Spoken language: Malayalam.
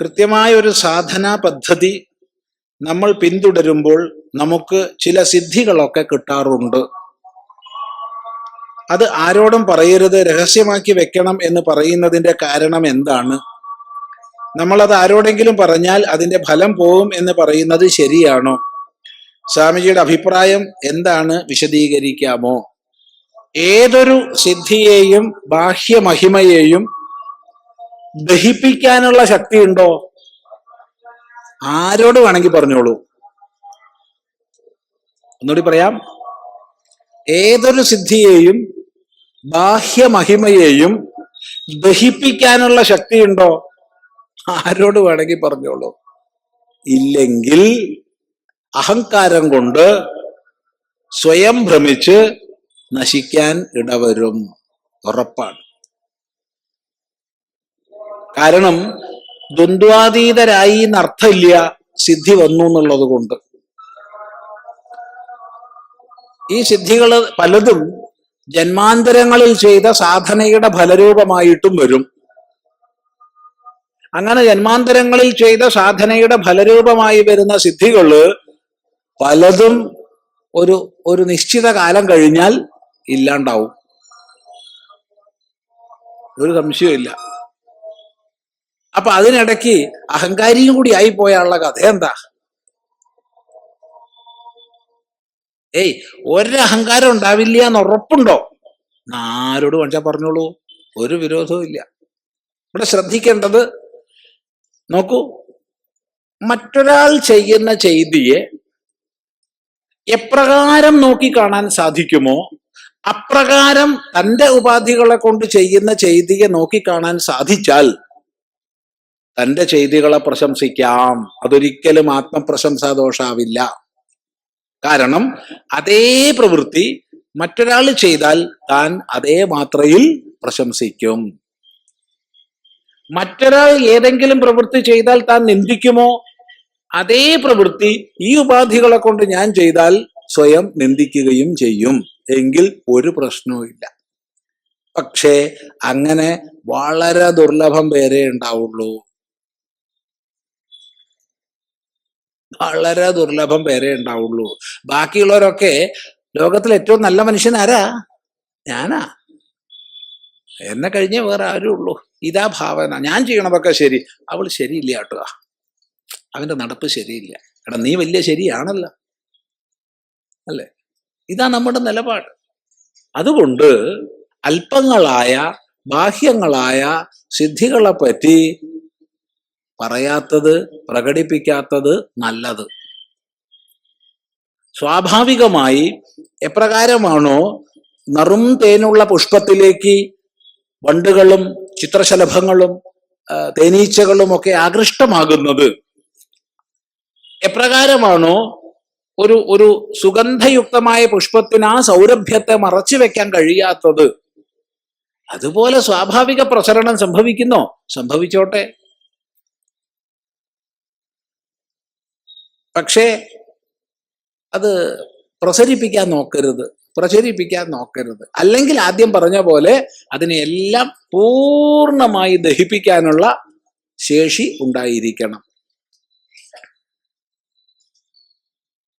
കൃത്യമായ ഒരു സാധനാ പദ്ധതി നമ്മൾ പിന്തുടരുമ്പോൾ നമുക്ക് ചില സിദ്ധികളൊക്കെ കിട്ടാറുണ്ട്. അത് ആരോടും പറയരുത് രഹസ്യമാക്കി വെക്കണം എന്ന് പറയുന്നതിന്റെ കാരണം എന്താണ്? നമ്മളത് ആരോടെങ്കിലും പറഞ്ഞാൽ അതിന്റെ ഫലം പോവും എന്ന് പറയുന്നത് ശരിയാണോ? സ്വാമിജിയുടെ അഭിപ്രായം എന്താണ് വിശദീകരിക്കാമോ? ഏതൊരു സിദ്ധിയെയും ബാഹ്യമഹിമയെയും ദഹിപ്പിക്കാനുള്ള ശക്തി ഉണ്ടോ ആരോട് വേണമെങ്കിൽ പറഞ്ഞോളൂ. ഒന്നുകൂടി പറയാം. ഏതൊരു സിദ്ധിയെയും ബാഹ്യമഹിമയെയും ദഹിപ്പിക്കാനുള്ള ശക്തിയുണ്ടോ? ആരോട് വേണമെങ്കിൽ പറഞ്ഞോളൂ. ഇല്ലെങ്കിൽ അഹങ്കാരം കൊണ്ട് സ്വയം ഭ്രമിച്ച് നശിക്കാൻ ഇടവരും ഉറപ്പാണ്. കാരണം ദ്വന്ദ്വാതീതരായി എന്നർത്ഥമില്ല സിദ്ധി വന്നു എന്നുള്ളത് കൊണ്ട്. ഈ സിദ്ധികൾ പലതും ജന്മാന്തരങ്ങളിൽ ചെയ്ത സാധനയുടെ ഫലരൂപമായിട്ടും വരും. അങ്ങനെ ജന്മാന്തരങ്ങളിൽ ചെയ്ത സാധനയുടെ ഫലരൂപമായി വരുന്ന സിദ്ധികൾ പലതും ഒരു ഒരു നിശ്ചിത കാലം കഴിഞ്ഞാൽ ഇല്ലാണ്ടാവും. ഒരു സംശയമില്ല അപ്പൊ അതിനിടയ്ക്ക് അഹങ്കാരിയും കൂടി ആയി പോയാലുള്ള കഥ എന്താ? ഏയ് ഒരഹങ്കാരം ഉണ്ടാവില്ല എന്ന് ഉറപ്പുണ്ടോ? ആരോട് വേണിച്ചാ പറഞ്ഞോളൂ. ഒരു വിരോധവും ഇല്ല. ഇവിടെ ശ്രദ്ധിക്കേണ്ടത് നോക്കൂ. മറ്റൊരാൾ ചെയ്യുന്ന ചെയ്തിയെ എപ്രകാരം നോക്കിക്കാണാൻ സാധിക്കുമോ? അപ്രകാരം തന്റെ ഉപാധികളെ കൊണ്ട് ചെയ്യുന്ന ചെയ്തിയെ നോക്കിക്കാണാൻ സാധിച്ചാൽ തന്റെ ചെയ്തികളെ പ്രശംസിക്കാം. അതൊരിക്കലും ആത്മപ്രശംസാ ദോഷാവില്ല കാരണം അതേ പ്രവൃത്തി മറ്റൊരാൾ ചെയ്താൽ താൻ അതേ മാത്രയിൽ പ്രശംസിക്കും. മറ്റൊരാൾ ഏതെങ്കിലും പ്രവൃത്തി ചെയ്താൽ താൻ നിന്ദിക്കുമോ? അതേ പ്രവൃത്തി ഈ ഉപാധികളെ കൊണ്ട് ഞാൻ ചെയ്താൽ സ്വയം നിന്ദിക്കുകയും ചെയ്യും. എങ്കിൽ ഒരു പ്രശ്നവും ഇല്ല. പക്ഷേ അങ്ങനെ വളരെ ദുർലഭം പേരെ ഉണ്ടാവുള്ളൂ. വളരെ ദുർലഭം പേരെ ഉണ്ടാവുള്ളൂ. ബാക്കിയുള്ളവരൊക്കെ ലോകത്തിൽ ഏറ്റവും നല്ല മനുഷ്യൻ ആരാ? ഞാനാ. എന്നെ കഴിഞ്ഞേ വേറെ ആരും ഉള്ളൂ. ഇതാ ഭാവന. ഞാൻ ചെയ്യണതൊക്കെ ശരി. അവൾ ശരിയില്ല കേട്ടോ. അവന്റെ നടപ്പ് ശരിയില്ല. എടാ നീ വലിയ ശരിയാണല്ലോ. അല്ലേ? ഇതാ നമ്മുടെ നിലപാട്. അതുകൊണ്ട് അല്പങ്ങളായ ബാഹ്യങ്ങളായ സിദ്ധികളെ പറ്റി പറയാത്തത് പ്രകടിപ്പിക്കാത്തത് നല്ലത്. സ്വാഭാവികമായി എപ്രകാരമാണോ നറും തേനുള്ള പുഷ്പത്തിലേക്ക് വണ്ടുകളും ചിത്രശലഭങ്ങളും തേനീച്ചകളും ഒക്കെ ആകൃഷ്ടമാകുന്നത്? എപ്രകാരമാണോ ഒരു ഒരു സുഗന്ധയുക്തമായ പുഷ്പത്തിന് ആ സൗരഭ്യത്തെ മറച്ചു വെക്കാൻ കഴിയാത്തത്. അതുപോലെ സ്വാഭാവിക പ്രസരണം സംഭവിക്കുന്നോ? സംഭവിച്ചോട്ടെ. പക്ഷേ അത് പ്രസരിപ്പിക്കാൻ നോക്കരുത്. പ്രചരിപ്പിക്കാൻ നോക്കരുത്. അല്ലെങ്കിൽ ആദ്യം പറഞ്ഞ പോലെ അതിനെല്ലാം പൂർണമായി ദഹിപ്പിക്കാനുള്ള ശേഷി ഉണ്ടായിരിക്കണം.